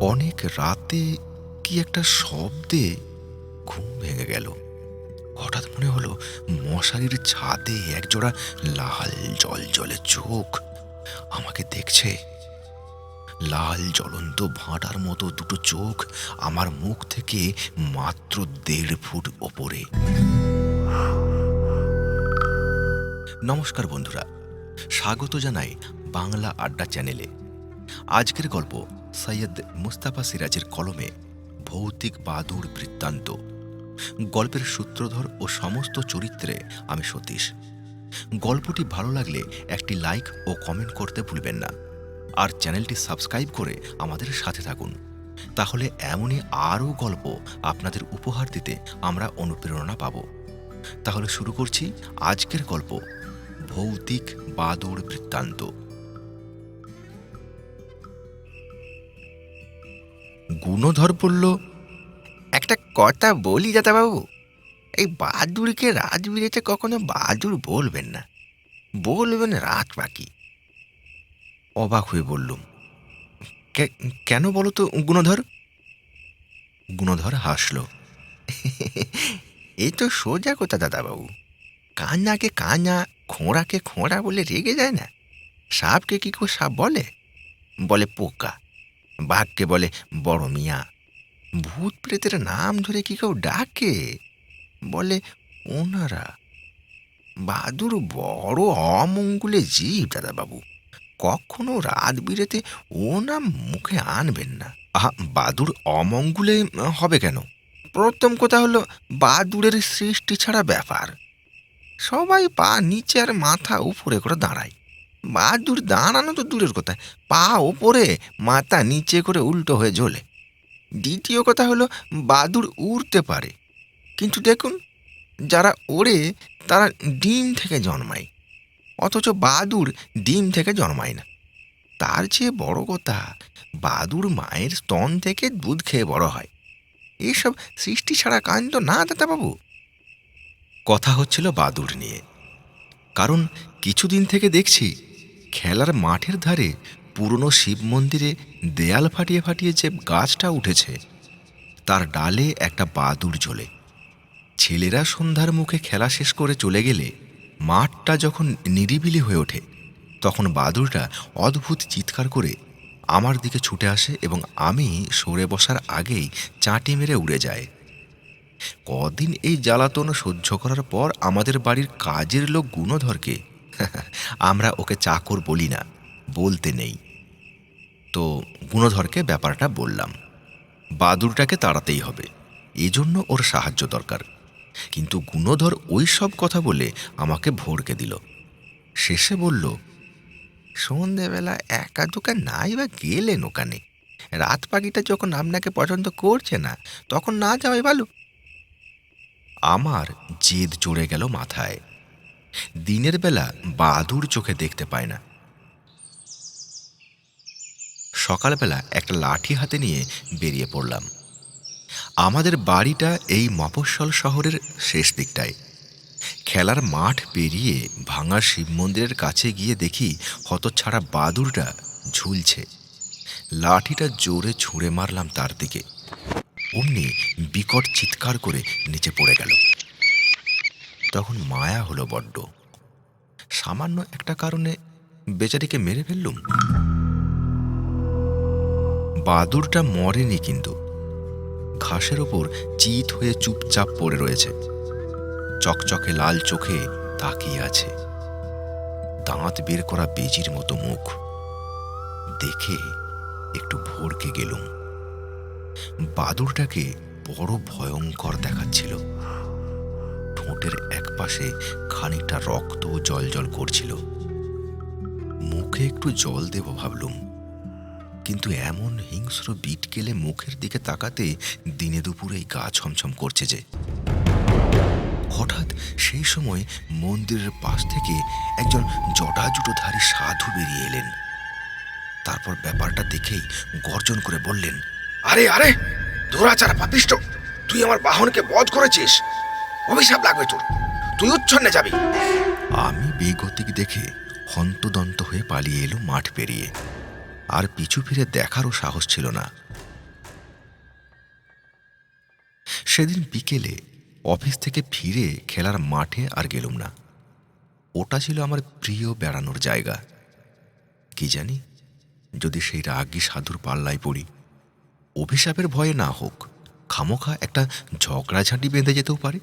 অনেক রাতে কি একটা শব্দে ঘুম ভেঙে গেল। হঠাৎ মনে হলো, মশারির ছাদে একজোড়া লাল জল জলে চোখ। আমাকে দেখছে, লাল জ্বলন্ত ভাঁটার মতো দুটো চোখ আমার মুখ থেকে মাত্র দেড় ফুট ওপরে। নমস্কার বন্ধুরা, স্বাগত জানাই বাংলা আড্ডা চ্যানেলে। আজকের গল্প সৈয়দ মুস্তাফা সিরাজের কলমে ভৌতিক বাদুর বৃত্তান্ত। গল্পের সূত্রধর ও সমস্ত চরিত্রে আমি সতীশ। গল্পটি ভালো লাগলে একটি লাইক ও কমেন্ট করতে ভুলবেন না। আর চ্যানেলটি সাবস্ক্রাইব করে আমাদের সাথে থাকুন। তাহলে এমনই আরও গল্প আপনাদের উপহার দিতে আমরা অনুপ্রেরণা পাব। তাহলে শুরু করছি আজকের গল্প, ভৌতিক বাদুর বৃত্তান্ত। গুণধর বলল, একটা কথা বলি, দাদাবাবু। এই বাদুড়কে রাজবীরেতে কখনো বাদুর বলবেন না। বলবেন রাত পাখি অবাক হয়ে বললুম "কে- কেন বলো তো, গুণধর? গুণধর হাসল এই তো সোজা কথা, দাদাবাবু। কান্নাকে কান্না, খোঁড়াকে খোঁড়া বলে রেগে যায় না। সাপকে কি কেউ সাপ বলে? বলে পোকা। বাঘকে বলে, বড় মিয়া, ভূত প্রেতের নাম ধরে কি কেউ ডাকে? বলে, ওনারা বাদুর বড় অমঙ্গলে জীব, দাদাবাবু। কখনো রাত বিরেতে ও নাম মুখে আনবেন না। আহা, বাদুর অমঙ্গলে হবে কেন? প্রথম কথা হলো বাদুড়ের সৃষ্টি ছাড়া ব্যাপার। সবাই পা নিচে আর মাথা উপরে করে দাঁড়ায়। বাদুর দাঁড়ানো তো দূরের কথা। পা ওপরে, মাথা নিচে করে উল্টো হয়ে ঝোলে। দ্বিতীয় কথা হলো, বাদুর উড়তে পারে। কিন্তু দেখুন, যারা ওড়ে, তারা ডিম থেকে জন্মায়। অথচ বাদুর ডিম থেকে জন্মায় না। তার চেয়ে বড় কথা, বাদুর মায়ের স্তন থেকে দুধ খেয়ে বড় হয়। এসব সৃষ্টি ছাড়া কাণ্ড না, দাদাবাবু? কথা হচ্ছিল বাদুর নিয়ে। কারণ কিছুদিন থেকে দেখছি খেলার মাঠের ধারে পুরনো শিব মন্দিরে দেয়াল ফাটিয়ে ফাটিয়ে যে গাছটা উঠেছে, তার ডালে একটা বাদুর জ্বলে। ছেলেরা সন্ধ্যার মুখে খেলা শেষ করে চলে গেলে মাঠটা যখন নিরিবিলি হয়ে ওঠে, তখন বাদুরটা অদ্ভুত চিৎকার করে আমার দিকে ছুটে আসে এবং আমি সরে বসার আগেই চাঁটি মেরে উড়ে যায়। কদিন এই জ্বালাতন সহ্য করার পর আমাদের বাড়ির কাজের লোক গুণধরকে আমরা ওকে চাকর বলি না, বলতে নেই। তো গুণধরকে ব্যাপারটা বললাম, বাদুরটাকে তাড়াতেই হবে, এজন্য ওর সাহায্য দরকার। কিন্তু গুণধর ওই সব কথা বলে আমাকে ভোরকে দিল। শেষে বলল, সন্ধেবেলা একা দুকা নাই বা গেলেন ওখানে? রাত পাখিটা যখন আপনাকে পছন্দ করছে না, তখন না যাওয়াই ভালো? আমার জেদ চড়ে গেল মাথায়। দিনের বেলা বাদুর চোখে দেখতে পায় না। সকালবেলা একটা লাঠি হাতে নিয়ে বেরিয়ে পড়লাম। আমাদের বাড়িটা এই মফস্বল শহরের শেষ দিকটায়। খেলার মাঠ পেরিয়ে ভাঙা শিব মন্দিরের কাছে গিয়ে দেখি হতছাড়া বাদুরটা ঝুলছে। লাঠিটা জোরে ছুঁড়ে মারলাম তার দিকে। অমনি বিকট চিৎকার করে নিচে পড়ে গেল। তখন মায়া হলো বড্ড। সামান্য একটা কারণে বেচারিকে মেরে ফেললুম। বাদুরটা মরেনি কিন্তু। ঘাসের ওপর চিত হয়ে চুপচাপ পড়ে রয়েছে। চকচকে লাল চোখে তাকিয়ে আছে। দাঁত বের করা বেজির মতো মুখ। দেখে একটু ভরকে গেলুম। বাদুরটাকে বড় ভয়ঙ্কর দেখাচ্ছিল। ঠোঁটের একপাশে খানিকটা রক্ত জল জল করছিল। মুখে একটু জল দেব ভাবলুম, কিন্তু এমন হিংস্র বিট কেলে মুখের দিকে তাকাতে দিনে দুপুরেই গা ছমছম করছে যে। হঠাৎ সেই সময় মন্দিরের পাশ থেকে একজন জটাজুটোধারী সাধু বেরিয়ে এলেন। তারপর ব্যাপারটা দেখেই গর্জন করে বললেন, আরে আরে ধোরাচারা পাপিষ্ট, তুই আমার বাহনকে বধ করেছিস? অভিশাপ লাগবে তোর। তুই উচ্ছন্নে যাবি। আমি বেগতিক দেখে হন্তদন্ত হয়ে পালিয়ে এলো মাঠ পেরিয়ে। আর পিছু ফিরে দেখারও সাহস ছিল না। সেদিন বিকেলে অফিস থেকে ফিরে খেলার মাঠে আর গেলুম না। ওটা ছিল আমার প্রিয় বেড়ানোর জায়গা। কি জানি, যদি সেই রাগী সাধুর পাল্লায় পড়ি। অভিশাপের ভয়ে না হোক, খামোখা একটা ঝগড়াঝাঁটি বেঁধে যেতেও পারে।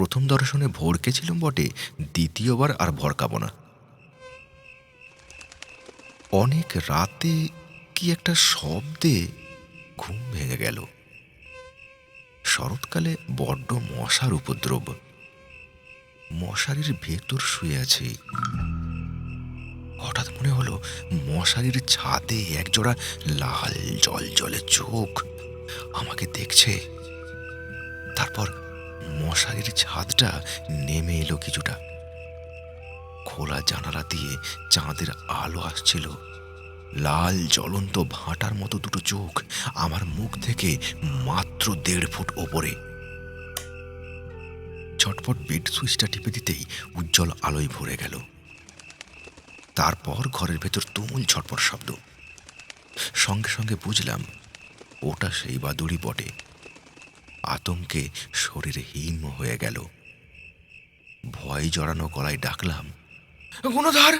প্রথম দর্শনে ভরকেছিলাম বটে, দ্বিতীয়বার আর ভরকাবো না। অনেক রাতে কি একটা শব্দে ঘুম ভেঙে গেল। শরৎকালে বড্ড মশার উপদ্রব। মশারির ভেতর শুয়ে আছি। হঠাৎ মনে হলো, মশারির ছাদে একজোড়া লাল জল জলে চোখ আমাকে দেখছে। তারপর মশারির ছাদটা নেমে এলো কিছুটা। খোলা জানালা দিয়ে চাঁদের আলো আসছিল। লাল, জ্বলন্ত ভাঁটার মতো দুটো চোখ আমার মুখ থেকে মাত্র দেড় ফুট ওপরে। ছটফট বেড সুইচটা টিপে দিতেই উজ্জ্বল আলোয় ভরে গেল। তারপর ঘরের ভেতর তুমুল ছটপট শব্দ। সঙ্গে সঙ্গে বুঝলাম, ওটা সেই বাদুড়ি বটে। আতঙ্কে শরীর হিম হয়ে গেল। ভয় জড়ানো গলায় ডাকলাম গুণধর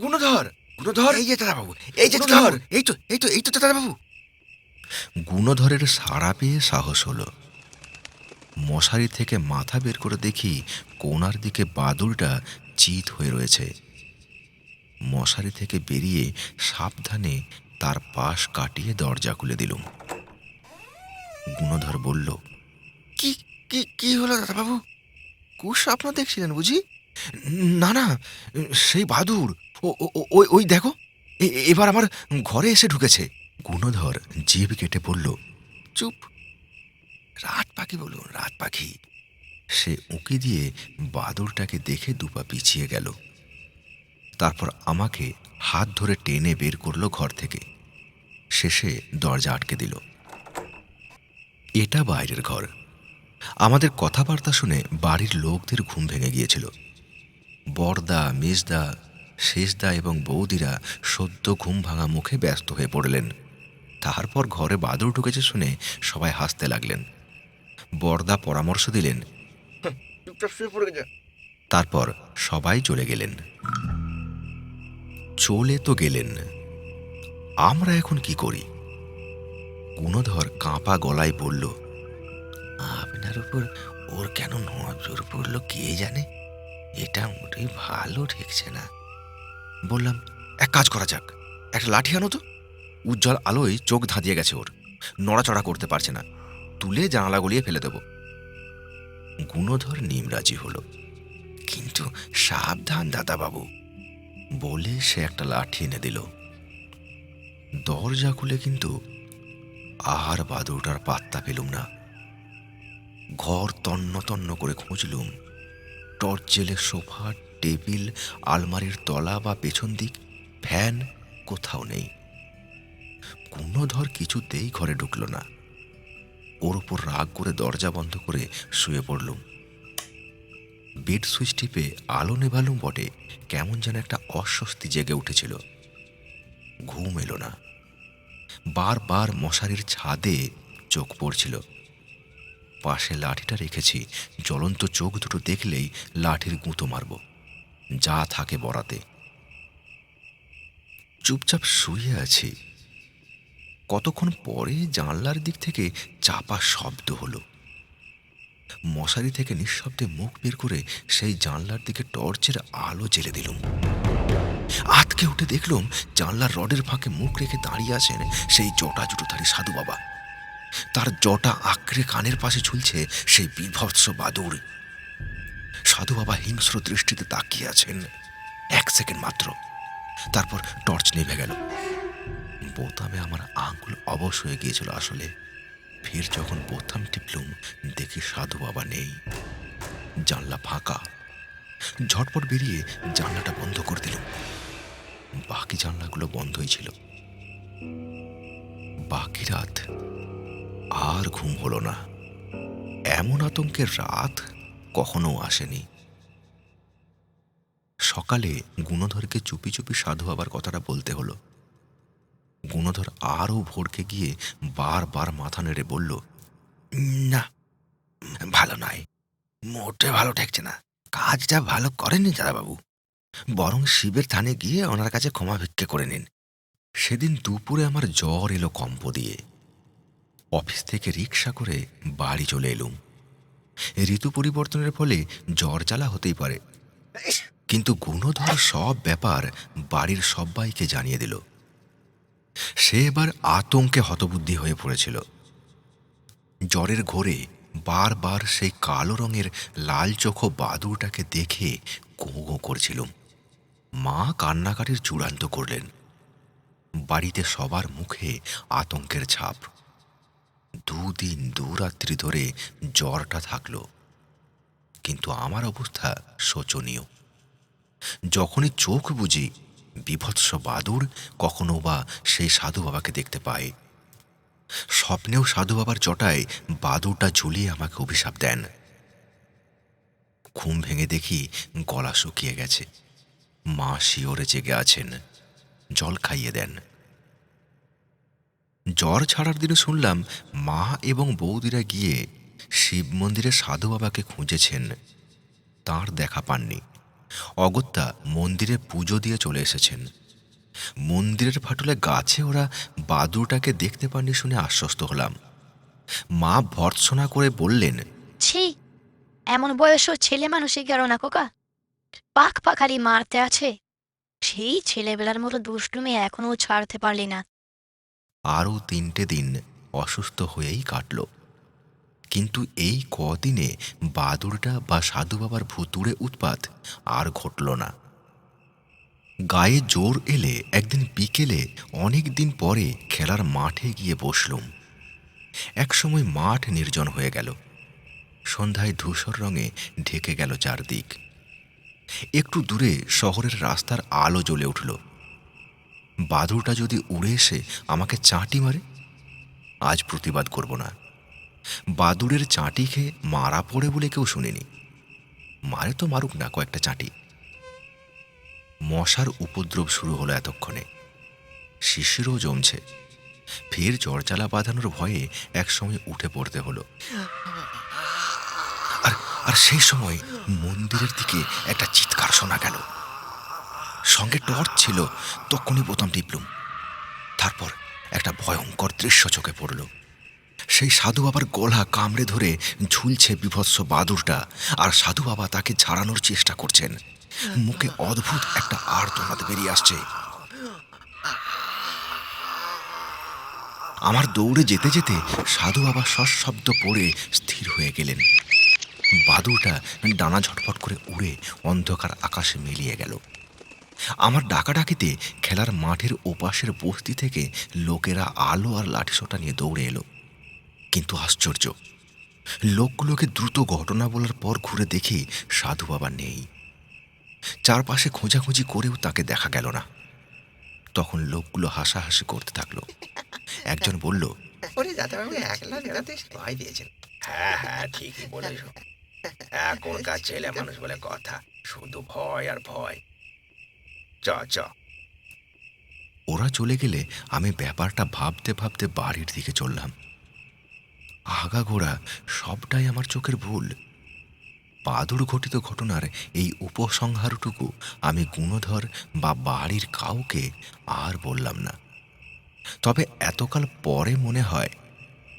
গুণধর গুণধর। এই যে দাদাবাবু এই যে! দাদাবাবু এই তো এই তো এই তো দাদাবাবু গুণধরের সাড়া পেয়ে সাহস হলো। মশারি থেকে মাথা বের করে দেখি কোনার দিকে বাদুড়টা চিত হয়ে রয়েছে। মশারি থেকে বেরিয়ে সাবধানে তার পাশ কাটিয়ে দরজা খুলে দিলুম। গুণধর বলল কি কি কি হলো দাদাবাবু? কুস্বপ্ন দেখছিলেন বুঝি? না না, সেই বাদুর। ওই ওই দেখো। এবার আমার ঘরে এসে ঢুকেছে। গুণধর জিভ কেটে বলল, চুপ। রাত পাখি বলুন, রাত পাখি। সে উঁকি দিয়ে বাদুরটাকে দেখে দুপা পিছিয়ে গেল। তারপর আমাকে হাত ধরে টেনে বের করল ঘর থেকে। শেষে দরজা আটকে দিল। এটা বাইরের ঘর। আমাদের কথাবার্তা শুনে বাড়ির লোকদের ঘুম ভেঙে গিয়েছিল। বরদা, মেজদা, শেষদা এবং বৌদিরা সদ্য ঘুম ভাঙা মুখে ব্যস্ত হয়ে পড়লেন। তারপর ঘরে বাদুর ঢুকেছে শুনে সবাই হাসতে লাগলেন। বরদা পরামর্শ দিলেন, তারপর সবাই চলে গেলেন। চলে তো গেলেন। আমরা এখন কি করি? গুণধর কাঁপা গলায় বলল আপনার উপর। ওর কেন নজর পড়ল কে জানে? এটা মোটেই ভালো ঠেকছে না। বললাম, এক কাজ করা যাক। একটা লাঠি আনো তো। উজ্জ্বল আলোয় চোখ ধাঁধিয়ে গেছে ওর। নড়াচড়া করতে পারছে না। তুলে জানালা গলিয়ে ফেলে দেব। গুণধর নিমরাজি হলো। কিন্তু সাবধান দাদাবাবু। বলে সে একটা লাঠি এনে দিল। দরজা খুলে কিন্তু আহার বাদুরটার পাত্তা পেলুম না। ঘর তন্ন তন্ন করে খুঁজলুম। টর্চ জেলে সোফা, টেবিল, আলমারির তলা বা পেছন দিক, ফ্যান কোথাও নেই। কোনো ধর কিছুতেই ঘরে ঢুকল না। ওর উপর রাগ করে দরজা বন্ধ করে শুয়ে পড়লুম। বেড সুইচ টিপে আলো নেভালুম বটে, কেমন যেন একটা অস্বস্তি জেগে উঠেছিল। ঘুম এলো না। বারবার মশারির ছাদে চোখ পড়ছিল। পাশে লাঠিটা রেখেছি। জ্বলন্ত চোখ দুটো দেখলেই লাঠির গুঁতো মারব। যা থাকে বরাতে। চুপচাপ শুয়ে আছি। কতক্ষণ পরে জানলার দিক থেকে চাপা শব্দ হলো। মশারি থেকে নিঃশব্দে মুখ বের করে সেই জানলার দিকে টর্চের আলো জেলে দিলুম। আতকে উঠে দেখলুম জানলার রডের ফাঁকে মুখ রেখে দাঁড়িয়ে আছেন সেই জটা জুটোধারী সাধু বাবা। তার জটা আঁকড়ে কানের পাশে ঝুলছে সেই বিভৎস বাদুর সাধু বাবা হিংস্র দৃষ্টিতে তাকিয়ে আছেন। এক সেকেন্ড মাত্র। তারপর টর্চ নেভে গেল। বোতামে আমার আঙ্গুল অবশ হয়ে গিয়েছিল আসলে। ফের যখন বোতাম টিপলুম, দেখি সাধু বাবা নেই। জানলা ফাঁকা। ঝটপট বেরিয়ে জানলাটা বন্ধ করে দিল বাকি জানলাগুলো বন্ধই ছিল। বাকি রাত আর ঘুম হলো না। এমন আতঙ্কের রাত কখনো আসেনি। সকালে গুণধরকে চুপি চুপি সাধু বাবার কথাটা বলতে হলো। গুণধর আরও ভোরকে গিয়ে বারবার মাথা নেড়ে বলল, না, ভালো নয়। মোটে ভালো ঠেকছে না। কাজটা ভালো করেননি দাদাবাবু। বরং শিবের থানে গিয়ে ওনার কাছে ক্ষমা ভিক্ষে করে নিন। সেদিন দুপুরে আমার জ্বর এলো কম্প দিয়ে। অফিস থেকে রিক্সা করে বাড়ি চলে এলুম। ঋতু পরিবর্তনের ফলে জ্বর জ্বালা হতেই পারে। কিন্তু গুণধর সব ব্যাপার বাড়ির সবাইকে জানিয়ে দিল। সে এবার আতঙ্কে হতবুদ্ধি হয়ে পড়েছিল। জ্বরের ঘোরে বারবার সেই কালো রঙের লাল চোখো বাদুরটাকে দেখে গো গো করছিলুম। মা কান্নাকাটির চূড়ান্ত করলেন। বাড়িতে সবার মুখে আতঙ্কের ছাপ। দুদিন দুরাত্রি ধরে জ্বরটা থাকল। কিন্তু আমার অবস্থা শোচনীয়। যখনই চোখ বুঝি বিভৎস বাদুর কখনো বা সেই সাধু বাবাকে দেখতে পায়। স্বপ্নেও সাধু বাবার চটায় বাদুরটা ঝুলিয়ে আমাকে অভিশাপ দেন। ঘুম ভেঙে দেখি গলা শুকিয়ে গেছে। মা শিওরে জেগে আছেন। জল খাইয়ে দেন। জ্বর ছাড়ার দিনে শুনলাম মা এবং বৌদিরা গিয়ে শিব মন্দিরে সাধু বাবাকে খুঁজেছেন। তার দেখা পাননি। অগত্যা মন্দিরে পুজো দিয়ে চলে এসেছেন। মন্দিরের ফাটলে গাছে ওরা বাদুরটাকে দেখতে পাননি শুনে আশ্বস্ত হলাম। মা ভর্ৎসনা করে বললেন, ছি, এমন বয়সও ছেলে মানুষই গেল না কোকা পাক পাখালি মারতে আছে। সেই ছেলেবেলার মতো দুষ্টুমি এখনও ছাড়তে পারলি না। আরও তিনটে দিন অসুস্থ হয়েই কাটল। কিন্তু এই কদিনে বাদুরটা বা সাধু বাবার ভুতুড়ে উৎপাত আর ঘটল না। গায়ে জোর এলে একদিন বিকেলে অনেক দিন পরে খেলার মাঠে গিয়ে বসলুম। একসময় মাঠ নির্জন হয়ে গেল। সন্ধ্যায় ধূসর রঙে ঢেকে গেল চারদিক। একটু দূরে শহরের রাস্তার আলো জ্বলে উঠল। বাদুরটা যদি উড়ে এসে আমাকে চাঁটি মারে, আজ প্রতিবাদ করব না। বাদুড়ের চাঁটি খেয়ে মারা পড়ে বলে কেউ শুনিনি। মারে তো মারুক না কয়েকটা চাঁটি। মশার উপদ্রব শুরু হলো এতক্ষণে। শিশিরও জমছে। ফের জ্বরজ্বালা বাঁধানোর ভয়ে একসময় উঠে পড়তে হলো। আর আর সেই সময় মন্দিরের দিকে একটা চিৎকার শোনা গেল। সঙ্গে টর্চ ছিল, তখনই বোতাম টিপলুম। তারপর একটা ভয়ঙ্কর দৃশ্য চোখে পড়ল। সেই সাধু বাবার গলা কামড়ে ধরে ঝুলছে বিভৎস বাদুরটা, আর সাধু বাবা তাকে ছাড়ানোর চেষ্টা করছেন। মুখে অদ্ভুত একটা আর্তনাদ বেরিয়ে আসছে। আমার দৌড়ে যেতে যেতে সাধু বাবা সশব্দ পড়ে স্থির হয়ে গেলেন। বাদুরটা ডানা ঝটফট করে উড়ে অন্ধকার আকাশে মিলিয়ে গেল। আমার ডাকাডাকিতে খেলার মাঠের ওপাশের বস্তি থেকে লোকেরা আলো আর লাঠিসোটা নিয়ে দৌড়ে এলো। কিন্তু আশ্চর্য লোকগুলোকে দ্রুত ঘটনা বলার পর ঘুরে দেখি সাধু বাবা নেই। চারপাশে খোঁজাখুঁজি করেও তাকে দেখা গেল না। তখন লোকগুলো হাসাহাসি করতে থাকল। একজন বলল হ্যাঁ হ্যাঁ ঠিকই বলেছ। এখনকার ছেলে মানুষ বলে কথা শুধু ভয় আর ভয়। চ চ ওরা চলে গেলে আমি ব্যাপারটা ভাবতে ভাবতে বাড়ির দিকে চললাম। আগাগোড়া সবটাই আমার চোখের ভুল। বাদুর ঘটিত ঘটনার এই উপসংহারটুকু আমি গুণধর বা বাড়ির কাউকে আর বললাম না। তবে এতকাল পরে মনে হয়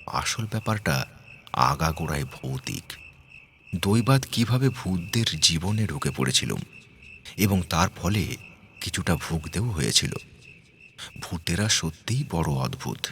আসল ব্যাপারটা আগাগোড়ায় ভৌতিক। দৈবাদ কীভাবে ভূতদের জীবনে ঢুকে পড়েছিলাম এবং তার ফলে কিছুটা ভুগতেও হয়েছিল। ভূতেরা সত্যিই বড় অদ্ভুত।